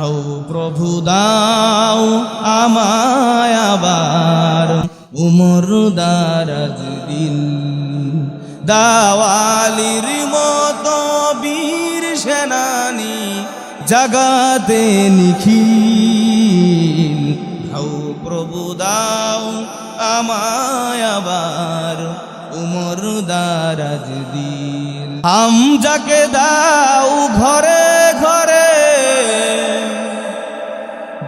How প্রভু দাও আমায় আবার। উমর দারাজ দিল দাওয়ালির মতো বীর সেনানি জাগাতে নিখিল। হাউ প্রভু দাও আমায় আবার। উমর দারাজ দিল হাম যাকে দাও ঘরে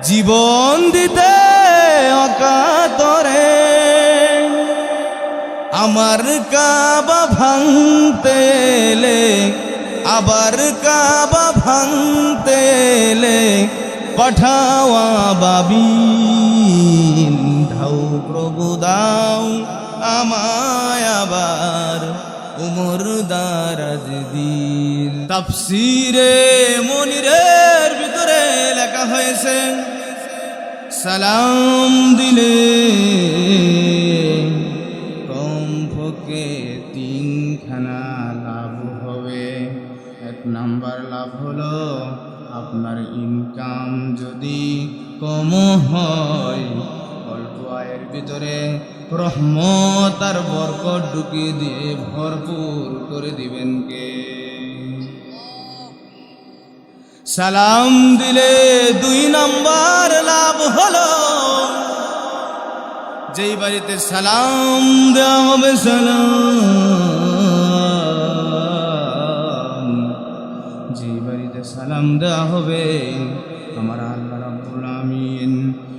জীবন দিতে অকাতরে। আমার কাবা ভাঙতে এলে, আবার কাবা ভাঙতে এলে পাঠাওয়া বাবিন ধাউ প্রভু দাও আমায় আবার উমর দারাজ দিন তাফসিরে মনিরের ভিতরে লেখা হয়েছে সালাম দিলে কম ফকে তিনখানা লাভ হবে। এক নাম্বার লাভ হলো আপনার ইনকাম যদি কম হয়, অল্প আয়ের ভিতরে রহমত আর বরকত ঢুকিয়ে দিয়ে ভরপুর করে দিবেন কে? সালাম দিলে দুই নাম্বার লাভ হলো। যেই বাড়িতে সালাম দেওয়া হবে, সালাম। যেই বাড়িতে সালাম দেওয়া হবে, আমার আল্লাহ রাব্বুল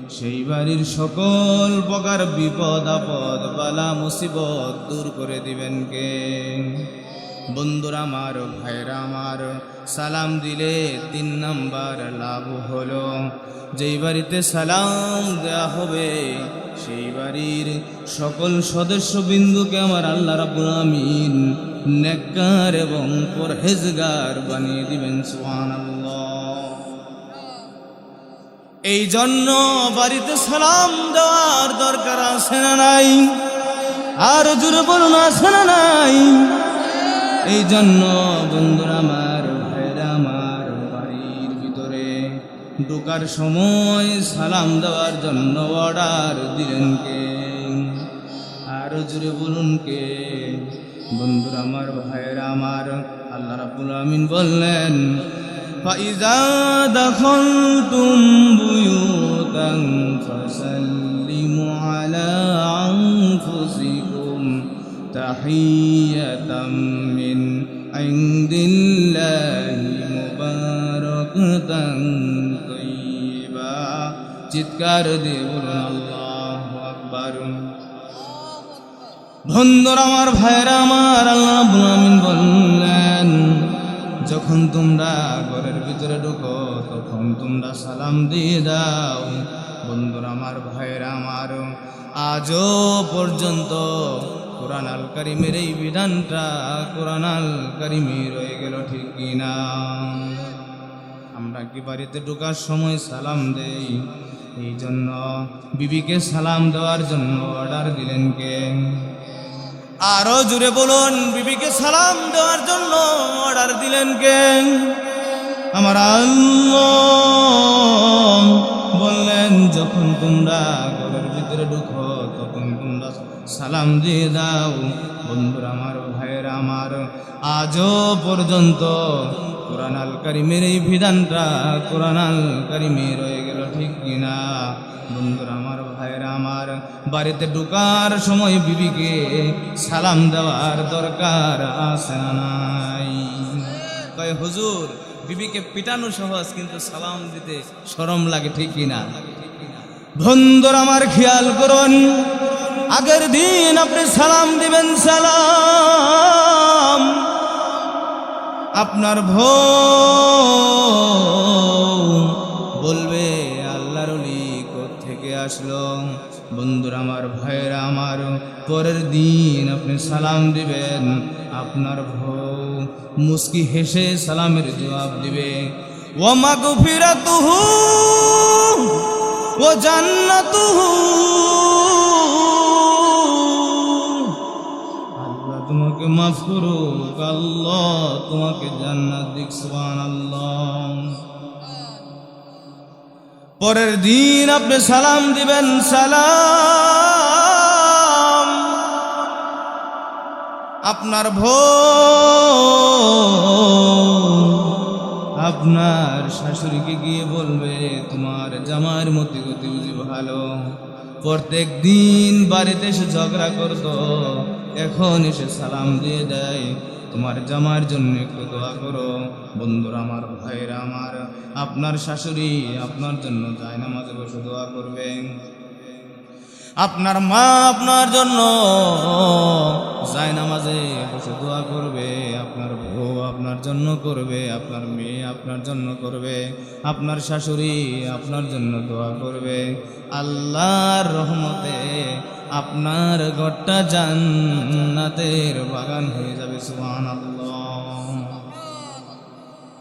সেই বাড়ির সকল প্রকার বিপদ, আপদ, বালা, মুসিবত দূর করে দিবেন কে? বন্ধুরা আমার ভাইরা আমার, সালাম দিলে তিন নাম্বার লাভ হলো। যেই বাড়িতে সালাম দেওয়া হবে, সেই বাড়ির সকল সদস্য বিন্দুকে আমার আল্লাহ রাব্বুল আমিন নেককার এবং পরহেজগার বানিয়ে দিবেন, সুবহানাল্লাহ। এই জন্য বাড়িতে সালাম দেওয়ার দরকার আছে না নাই? আর জোরে বলুন, আছে না নাই? এই জন্য বন্ধুরা আমার ভাইরা আমার বাড়ির ভিতরে ঢোকার সময় সালাম দেওয়ার জন্য অর্ডার দিলেন কে আরো জোরে বলুন কে বন্ধুরা আমার ভাইরা আমার আল্লাহ রাব্বুল আমিন বললেন فإذا دخلتم بيوتا فسلموا على أنفسكم تحية من عند الله مباركة طيبة চিৎকার দিয়ে বলুন আল্লাহ আকবার বন্ধুর আমার ভাইরা আমার আল্লাহ রাব্বুল আমিন বললেন যখন তোমরা ঘরের ভিতরে ঢুকো তখন তোমরা সালাম দিয়ে দাও বন্ধুরা আমার ভাইরা আমার আজও পর্যন্ত কোরআন আল কারিমের এই বিধানটা কোরআন আল কারিমে রয়ে গেল, ঠিক কিনা? আমরা কি বাড়িতে ঢোকার সময় সালাম দেই? এই জন্য বিবিকে সালাম দেওয়ার জন্য অর্ডার দিলেন কে? আরও জুড়ে বলুন, বিবিকে সালাম দেওয়ার জন্য অর্ডার দিলেন কে? আমার বললেন, যখন তোমরা ঘরের ভিতরে ঢুকো সালাম দিয়ে দাও। বন্ধুরা আমার, ভাইয়ের আমার, আজও পর্যন্ত কোরআন আল কারিমের এই বিধানটা কোরআন আল কারিমে রয়ে গেল, ঠিক কিনা? বন্ধুরা আমার, ভাইয়েরা আমার, বাড়িতে ঢুকার সময় বিবিকে সালাম দেওয়ার দরকার না নাই? কয়, হুজুর, বিবিকে পিটানো সহজ, কিন্তু সালাম দিতে শরম লাগে, ঠিক কিনা? বন্ধুর আমার, খেয়াল করুন আগের দিন আপনি সালাম দিবেন, সালাম। আপনার ভো বলবে, আল্লাহর থেকে আসলো? বন্ধুরা আমার, ভাইয়েরা আমার, পরের দিন আপনি সালাম দিবেন। আপনার ভৌ মুস্কি হেসে সালামের জবাব দিবে, ও মাগু ফিরা মাগফিরাতুহু ও জান্নাতুহু। আল্লাহ তোমাকে মাফ করুক আল্লাহ তোমাকে জান্নাত দিক সুবহানাল্লাহ পরের দিন আপনি সালাম দিবেন, সালাম। আপনার ভো আপনার শাশুড়িকে গিয়ে বলবে, তোমার জামার মতি গতি বুঝি ভালো। প্রত্যেক দিন বাড়িতে এসে ঝগড়া করতো। এখন এসে সালাম দিয়ে দেয়। তোমার জামার জন্য একটু দোয়া করো। বন্ধুরা আমার, ভাইরা আমার, আপনার শাশুড়ি আপনার জন্য যায় নামাজে বসে দোয়া করবে। আপনার মা আপনার জন্য যায় নামাজে বসে দোয়া করবে। আপনার বউ আপনার জন্য করবে। আপনার মেয়ে আপনার জন্য করবে। আপনার শাশুড়ি আপনার জন্য দোয়া করবে। আল্লাহর রহমতে আপনার ঘরটা জান্নাতের বাগান হয়ে যাবে সুবহান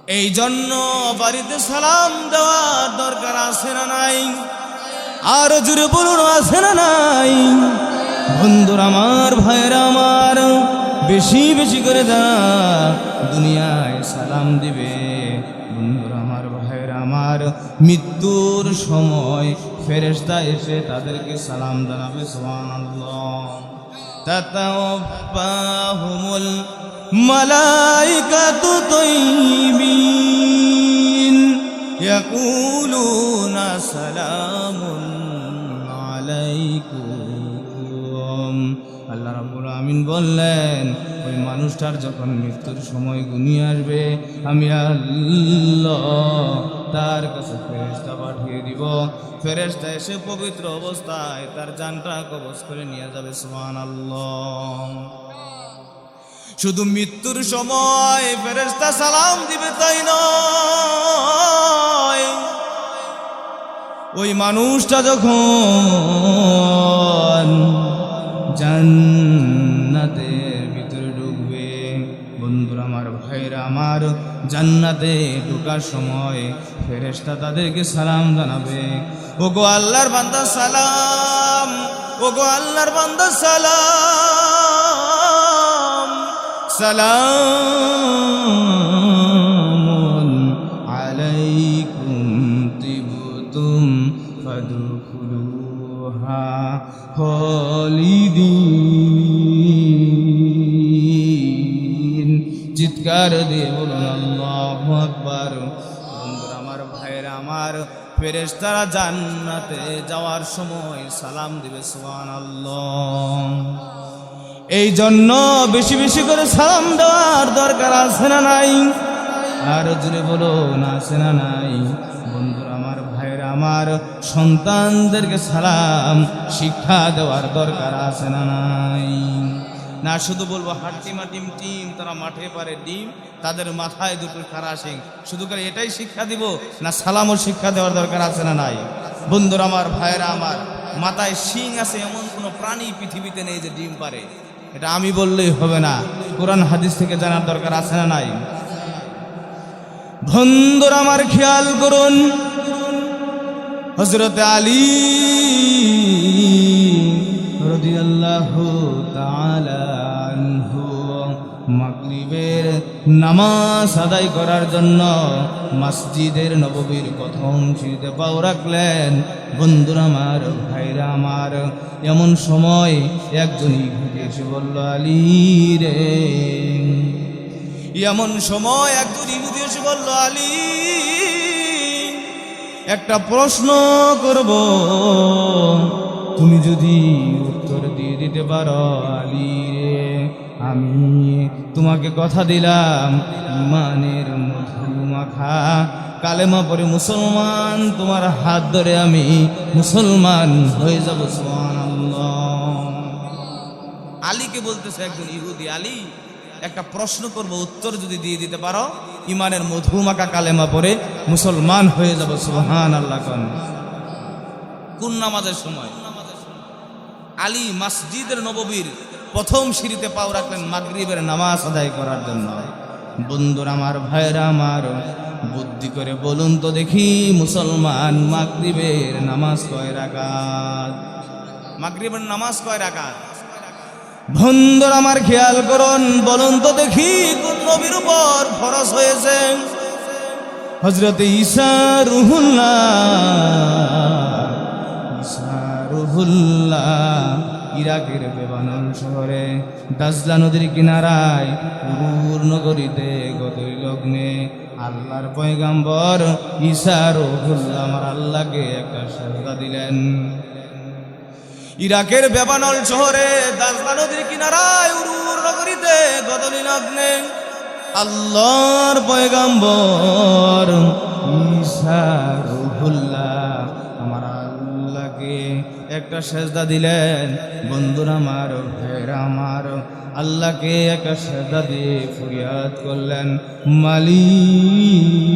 এই জন্য বাড়িতে সালাম দেওয়ার দরকার আছে না নাই? আরও জুড়ে বলুন, আছে না নাই? বন্ধুর আমার, ভাইয়ের আমার, বেশি বেশি করে দা দুনিয়ায় সালাম দিবে। বন্ধুর আমার, ভাইয়ের আমার, মৃত্যুর সময় ফেরেশতা এসে তাদেরকে সালাম জানাবে সুবহানাল্লাহ তাতাওয়াফাহুমুল মালাইকাতু তাইয়িবিন يقولون سلام আল্লাহ আমিন বললেন, ওই মানুষটার যখন মৃত্যুর সময় গুনিয়ে আসবে, আমি আল্লাহ তার কাছে ফেরেশতা পাঠিয়ে দিব। ফেরেশতা এসে পবিত্র অবস্থায় তার জানটা কবজ করে নিয়ে যাবে, সুবহানাল্লাহ। শুধু মৃত্যুর সময় ফেরেস্তা সালাম দিবে তাই নয়। ওই মানুষটা যখন জান্নাতের ভিতরে ঢুকবে। বন্ধুরা আমার, ভাইরা আমার, জান্নাতে ঢুকার সময় ফেরেস্তা তাদেরকে সালাম জানাবে। ও গো আল্লাহর বান্দা সালাম ও গো আল্লাহর বান্দা সালাম। সালাম। চিৎকার দিয়ে বলুন বন্ধুরা, আমার ভাইয়েরা, আমার ফেরেশতারা জান্নাতে যাওয়ার সময় সালাম দিবে, সুবহানাল্লাহ। এই জন্য বেশি বেশি করে সালাম দেওয়ার দরকার আছে না নাই? আর জুড়ে বলো, না আছে না নাই? বন্ধুরা, আমার ভাইয়েরা, আমার সন্তানদেরকে সালাম, শিক্ষা দেওয়ার দরকার আছে না নাই? না, শুধু বলব হাট্টিমা টিম টিম, তারা মাঠে পারে ডিম, তাদের মাথায় দুটো খারা শিং। শুধু করে এটাই শিক্ষা দিব, না সালামও শিক্ষা দেওয়ার দরকার আছে না নাই? বন্ধুরা আমার, ভাইয়েরা আমার, মাথায় শিং আছে, এমন কোনো প্রাণী পৃথিবীতে নেই যে ডিম পারে। এটা আমি বললেই হবে না। কোরআন হাদিস থেকে জানার দরকার আছে না নাই? বন্ধুর আমার, খেয়াল করুন। হজরত আলী তাআলা আনহু মাগরিবের নামাজ আদায় করার জন্য মসজিদের নববীর প্রথম সিঁড়িতে পাও রাখলেন। বন্ধুরা আমার, ভাইরা আমার, এমন সময় একজন ইহুদি এসে বলল, আলী রে। এমন সময় একজন ইহুদি এসে বলল, আলী, একটা প্রশ্ন করব। তুমি যদি উত্তর দিয়ে দিতে পারো, আলী রে, আমি তোমাকে কথা দিলাম, ইমানের মধু মাখা। কালেমা পরে মুসলমান, তোমার হাত ধরে আমি মুসলমান হয়ে যাব, সুবহানাল্লাহ। আলীকে বলতেছে একজন ইহুদি, আলী, একটা প্রশ্ন করব, উত্তর যদি দিয়ে দিতে পারো, ইমানের মধুমাকা কালেমা পরে মুসলমান হয়ে যাব সোহান আল্লাহ কোন নামাজের সময়? আলী মসজিদের নববীর প্রথম সিঁড়িতে পাও রাখলেন মাগরিবের নামাজ আদায় করার জন্য। বন্ধুর আমার ভাইরা আমার, বুদ্ধি করে বলুন তো দেখি মুসলমান মাগরিবের নামাজ কয় রাকাত? মাগরিবের নামাজ কয় রাকাত? বন্ধুর আমার, খেয়াল করুন, বলুন তো দেখি কোন নবীর উপর ফরজ হয়েছে? হজরত ঈসা রুহুল্লাহ ইরাকের বেবানল শহরে, দাজলা নদীর কিনারায় উরুর নগরীতে গত লগ্নে আল্লাহর পয়গাম্বর ঈশার আমার আল্লাহকে একটা সাজদা দিলেন। ইরাকের বেবানল শহরে, দাজলা নদীর কিনারায় উরুর নগরীতে গদলি লগ্নে আল্লাহর পয়গাম্বর ঈসা রুহুল্লাহ একটা সেজদা দিলেন বন্ধুরা আমার ভেরা আমার। আল্লাহকে একটা সেজদা দিয়ে ফরিয়াদ করলেন মালিক।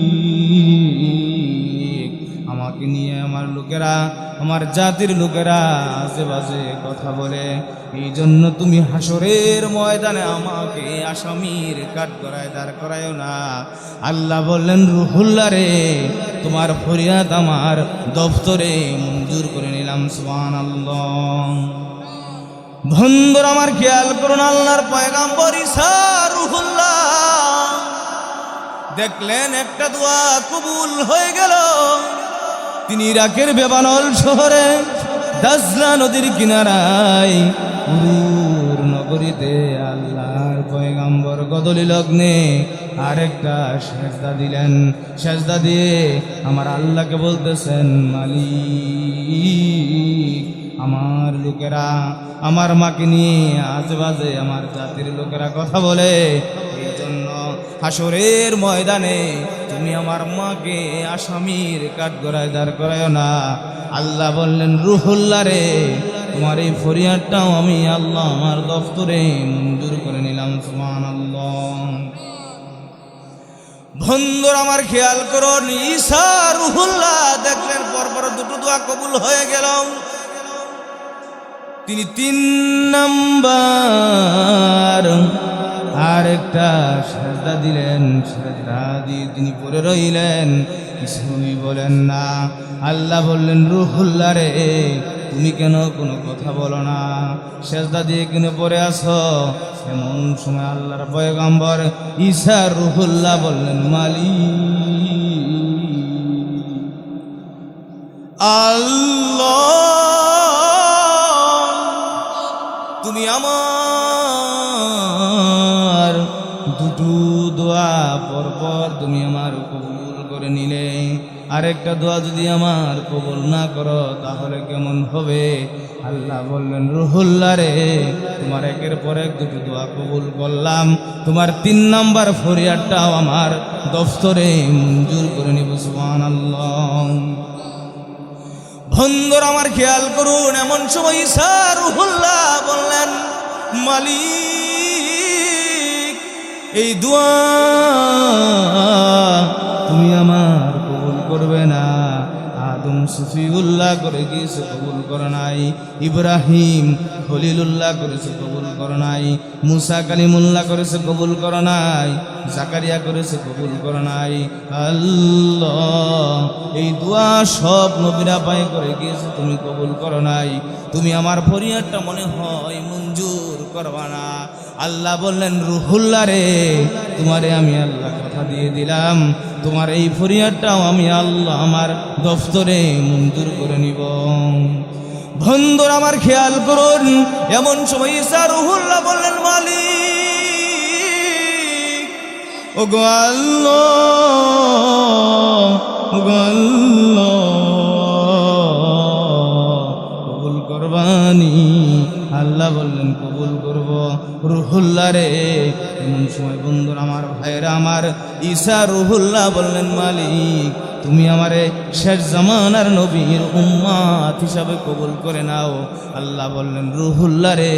লোকেরা, আমার জাতির লোকেরা আশেপাশে কথা বলে। এই জন্য তুমি হাসরের ময়দানে আমাকে আসামির কাঠ করায় দাঁড় করায়ও না। আল্লাহ বললেন রুহুল্লা রে, তোমার ফরিয়াদ আমার দফতরে মঞ্জুর করে নিলাম সুবান আল্লাহ বন্ধুর আমার খেয়াল করুন, আল্লাহর পয়গাম্বর ঈসা রুহুল্লাহ। দেখলেন একটা দোয়া কবুল হয়ে গেল। তিনি ইরাকের বেবানল শহরে দাজলা নদীর কিনারায় নগরীতে আল্লাহর পয়গাম্বর গদলি লগ্নে আরেকটা সেজদা দিলেন। সেজদা দিয়ে আমার আল্লাহকে বলতেছেন, মালিক, আমার লোকেরা, আমার মাকে নিয়ে আজেবাজে আমার জাতির লোকেরা কথা বলে। এই জন্য হাসরের ময়দানে তুমি আমার মাকে আসামির কাঠগড়ায় দাঁড় করায় না। আল্লাহ বললেন রুহুল্লা রে, তোমার এই ফরিয়াদটাও আমি আল্লাহ আমার দফতরে মঞ্জুর করে নিলাম সুমান আল্লাহ বন্ধুর, আমার খেয়াল করুন ঈশা রুহুল্লাহ দেখলেন, পরপর দুটো দোয়া কবুল হয়ে গেল। তিনি তিন নাম্বার আরেকটা শ্রদ্ধা দিলেন শ্রদ্ধা দিয়ে তিনি পড়ে রইলেন। কিছুই বলেন, না, আল্লাহ বললেন রুহুল্লা রে, তুমি কেন কোনো কথা বলো না? সেজদা দিয়ে কেন পড়ে আসো এমন সময় আল্লাহর পয়গম্বর ঈশা রুহুল্লাহ বললেন, মালিক, আল্লাহ, তুমি আমার দোয়া পরপর তুমি আমার কবুল করে নিলে। আরেকটা দোয়া যদি আমার কবুল না করো, তাহলে কেমন হবে? আল্লাহ বললেন রুহুল্লা রে, তোমার একের পর এক দুটো দোয়া কবুল করলাম। তোমার তিন নাম্বার ফরিয়াদটাও আমার দফতরে মঞ্জুর করে নিব সুবহান আল্লাহ বন্ধুর আমার খেয়াল করুন, এমন সময় ঈশা রুহুল্লাহ বললেন, মালিক এই দোয়া তুমি আমার কবুল করবে না। আদম সুফিউল্লাহ করে গিয়েছে কবুল করে নাই। ইব্রাহিম খলিলুল্লাহ করেছে কবুল করে নাই। মুসা কালিমুল্লাহ করেছে কবুল করে নাই। জাকারিয়া করেছে, কবুল করে নাই। আল্লাহ, এই দোয়া সব নবীরা পায়ে করে গিয়েছে, তুমি কবুল করো নাই। তুমি আমার ফরিয়াদটা মনে হয় মঞ্জুর করবা না। আল্লাহ বললেন রুহুল্লা রে, তোমারে আমি আল্লাহ কথা দিয়ে দিলাম। তোমার এই ফরিয়ারটাও আমি আল্লাহ আমার দফতরে মঞ্জুর করে নিব। বন্ধুর, আমার খেয়াল করুন, এমন সময় ঈসা রুহুল্লাহ বললেন, মালিক ও গো কবুল করবানি। আল্লাহ বললেন, কবুল করব। রুহুল্লাহ রে, এমন সময় বন্ধুর আমার ভাইরা আমার ঈশা রুহুল্লাহ বললেন, মালিক, তুমি আমারে শেষ জামানার নবীর উম্মাত হিসাবে কবুল করে নাও। আল্লাহ বললেন রুহুল্লা রে,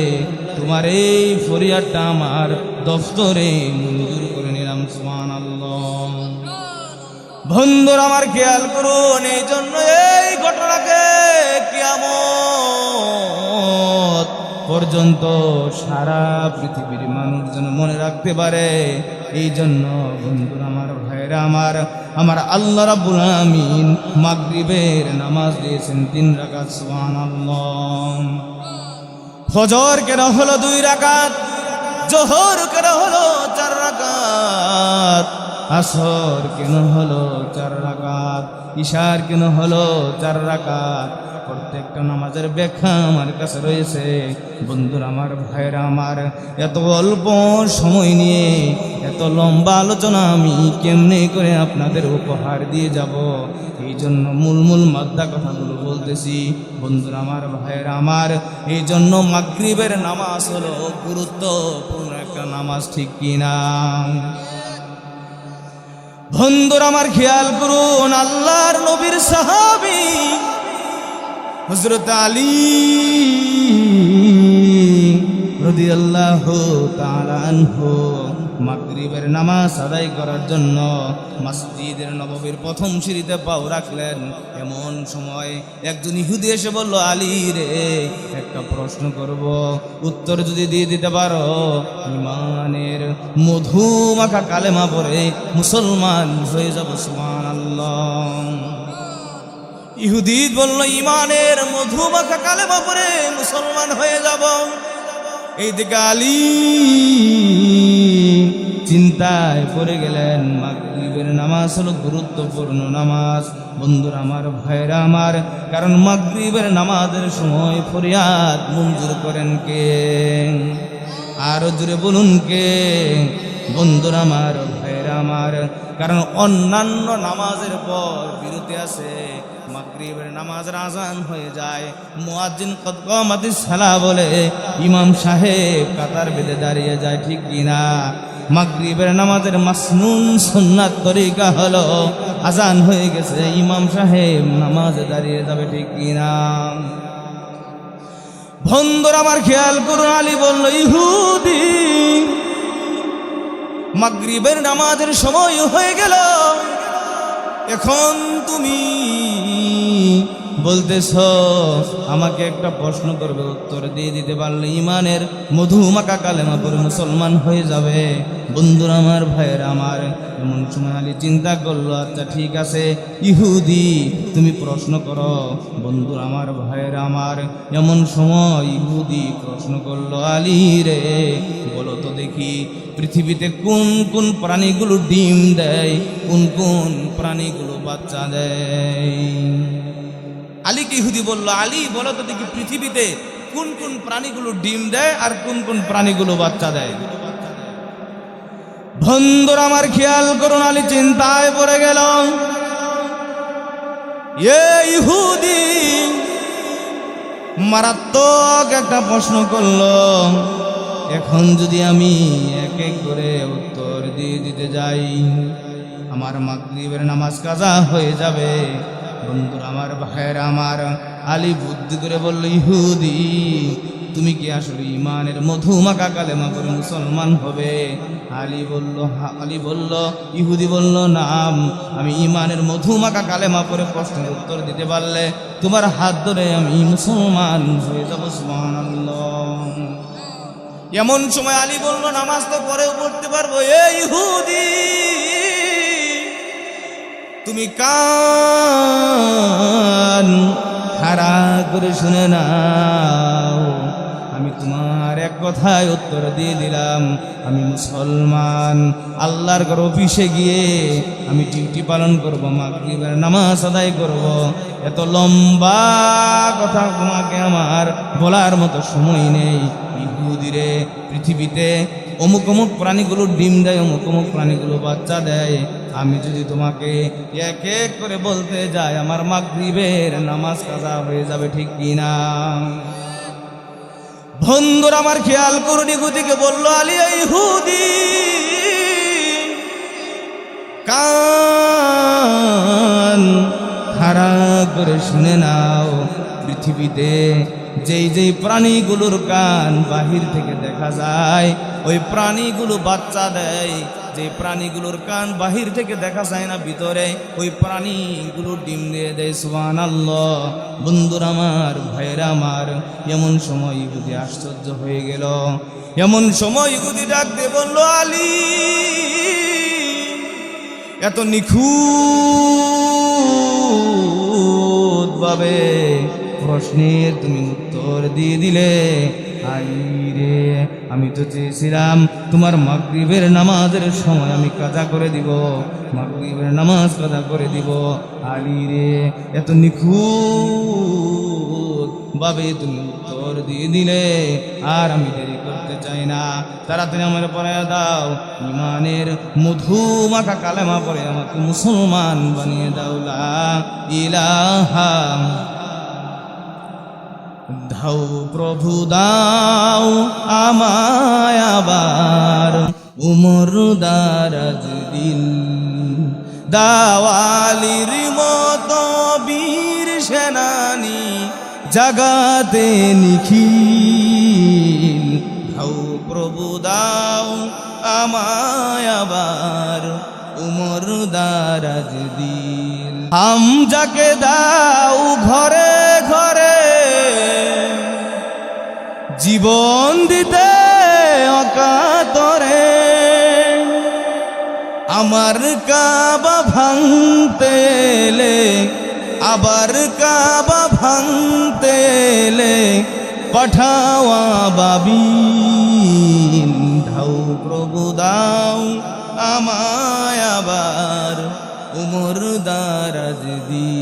তোমার এই ফরিয়াদটা আমার দফতরে মঞ্জুর করে বন্ধুর, আমার খেয়াল করুন, এই জন্য এই ঘটনাকে কিয়ামত পর্যন্ত সারা পৃথিবীর মানুষ যেন মনে রাখতে পারে। এই জন্য বন্ধুরা, আমার ভাইরা আমার আমার আল্লাহ রাব্বুল আমিন মাগরিবের নামাজ দিয়েছেন তিন রাকাত, সুবহানাল্লাহ। ফজর কেন হলো দুই রাকাত? জোহর করা হলো চার রাকাত। আসর কেন হলো চার রাকাত? ইশার কেন হলো চার রাকাত? প্রত্যেকটা নামাজের ব্যাখ্যা আমার কাছে রয়েছে। বন্ধুরা আমার ভাইরা আমার, এত অল্প সময় নিয়ে এত লম্বা আলোচনা আমি কেমনে করে আপনাদের উপহার দিয়ে যাব? এই জন্য মূল মূল মাদ্দা কথাগুলো বলতেছি। বন্ধুরা আমার ভাইরা আমার এই জন্য মাগরিবের নামাজ হলো গুরুত্বপূর্ণ একটা নামাজ, ঠিক কিনা? বন্ধুর আমার খেয়াল করুন আল্লাহর নবীর সাহাবি হজরত আলী রদি আল্লাহ তালানহু মাগরিবের নামাজ আদায় করার জন্য মসজিদের নববীর প্রথম সিঁড়িতে পাও রাখলেন। এমন সময় একজন ইহুদি এসে বলল, আলী রে, একটা প্রশ্ন করব। উত্তর যদি দিয়ে দিতে পারো, ইমানের মধু মাখা কালেমা পরে মুসলমান হয়ে যাব সুমান আল্লাহ ইহুদি বলল, ইমানের মধু মাখা কালেমা পরে মুসলমান হয়ে যাব। এইদিকে আলী চিন্তায় পড়ে গেলেন মাগরীবের নামাজ হলো গুরুত্বপূর্ণ নামাজ। বন্ধুরা আমার ভাইরা আমার, কারণ মাগরীবের নামাজের সময় ফরিয়াদ মঞ্জুর করেন কে? আরও জুড়ে বলুন কে? বন্ধুরা আমার আমার। কারণ অন্যান্য নামাজের পর বিরতি আছে, মাগরিবের নামাজের আজান হয়ে যায়। মুয়াজ্জিন কদ কামাতিস সালা বলে ইমাম সাহেব কাতার বেঁধে দাঁড়িয়ে যায়, ঠিক কিনা মাগরিবের নামাজের মাসনুন সুন্নাত তরিকা হলো, আজান হয়ে গেছে, ইমাম সাহেব নামাজে দাঁড়িয়ে যাবে, ঠিক কিনা বন্ধুর, আমার খেয়াল করুন, আলী বলল, ইহুদি মাগরিবের নামাজের সময় হয়ে গেল। এখন তুমি বলতেছ, আমাকে একটা প্রশ্ন করবে, উত্তর দিয়ে দিতে পারলে ইমানের মধুমাকা কালেমা পরে মুসলমান হয়ে যাবে। বন্ধুরা আমার ভাইয়ের আমার, এমন সময় চিন্তা করল আচ্ছা ঠিক আছে, ইহুদি, তুমি প্রশ্ন করো। বন্ধুরা আমার ভাইয়ের আমার, এমন সময় ইহুদি প্রশ্ন করল, আলী রে, বলো তো দেখি, পৃথিবীতে কোন কোন প্রাণীগুলো ডিম দেয়, কোন কোন প্রাণীগুলো বাচ্চা দেয়? আলীকে ইহুদি বলল? আলী, বলো তো দেখি পৃথিবীতে কোন কোন প্রাণীগুলো ডিম দেয় আর কোন কোন প্রাণীগুলো বাচ্চা দেয়। বন্ধুর, আমার খেয়াল করুন, আলী চিন্তায় পড়ে গেল। ইহুদি, মারাত্মক একটা প্রশ্ন করল। এখন যদি আমি এক এক করে উত্তর দিয়ে দিতে যাই, আমার মাগরিবের নামাজ কাজা হয়ে যাবে। বন্ধুরা আমার ভাইয়ের আমার, আলী বুদ্ধি করে বলল, ইহুদি, তুমি কি আসলে ইমানের মধুমাকা কালেমা করে মুসলমান হবে? আলী বলল আলী বলল, ইহুদি বলল, নাম, আমি ইমানের মধুমাকা কালেমা পরে প্রশ্নের উত্তর দিতে পারলে তোমার হাত ধরে আমি মুসলমান হয়ে যাব এমন সময় আলী বলল, নামাজ তো পরেও পড়তে পারব এই ইহুদি তুমি কান খাড়া করে শুনে নাও। আমি তোমার এক কথায় উত্তর দিয়ে দিলাম। আমি মুসলমান, আল্লাহর ঘর অফিসে গিয়ে আমি ডিউটি পালন করব, মাগরিবের নামাজ আদায় করব। এত লম্বা কথা তোমাকে আমার বলার মতো সময় নেই। ইহুদিরে পৃথিবীতে অমুক অমুক প্রাণীগুলো ডিম দেয়, অমুক অমুক প্রাণীগুলো বাচ্চা দেয়। আমি যদি তোমাকে এক এক করে বলতে যাই, আমার মাগরিবের নামাজ কাজা হয়ে যাবে ঠিক কিনা? বন্ধুর, আমার খেয়াল করুন ইহুদিকে বলল, আলী ইহুদি, কান খাড়া করে শুনে নাও, পৃথিবীতে যেই যেই প্রাণীগুলোর কান বাহির থেকে দেখা যায়, ওই প্রাণীগুলো বাচ্চা দেয় যে প্রাণীগুলোর কান বাহির থেকে দেখা যায় না, ভিতরে ওই প্রাণীগুলো ডিম দিয়ে দেয় সুবান আল্লাহ বন্ধুর আমার, ভাইয়ের আমার, এমন সময় ইহুদি আশ্চর্য হয়ে গেল। এমন সময় ইহুদি ডাক দিয়ে বলল, আলী, এত নিখুঁত ভাবে প্রশ্নের তুমি উত্তর দিয়ে দিলে। রে আমি তো চেয়েছিলাম তোমার মাগরিবের নামাজের সময় আমি কাজা করে দিব, মাগরিবের নামাজ কাজা করে দিব। আলী রে এত নিখুঁত ভাবে তুমি উত্তর দিয়ে দিলে, আর আমি দেরি করতে চাই না। তাড়াতাড়ি আমার পরে দাও ইমানের মধু মাখা কালেমা পরে আমাকে মুসলমান বানিয়ে দাও, লা ইলাহা দাও প্রভু, দাও আমায় আবার। উমর দারাজ দিল দাওয়ালির মতো বীর সেনানি জাগাতে নিখিল। দাও প্রভু, দাও আমায় আবার। উমর দারাজ দিল হাম যাকে দাও ঘরে জীবন দিতে অকাতরে। আমার কাবা ভাঙতে আবার কাবা ভাঙতে পাঠাওয়া বাবিন ধাও প্রভু দাও আমায় আবার, উমর দারাজ দিল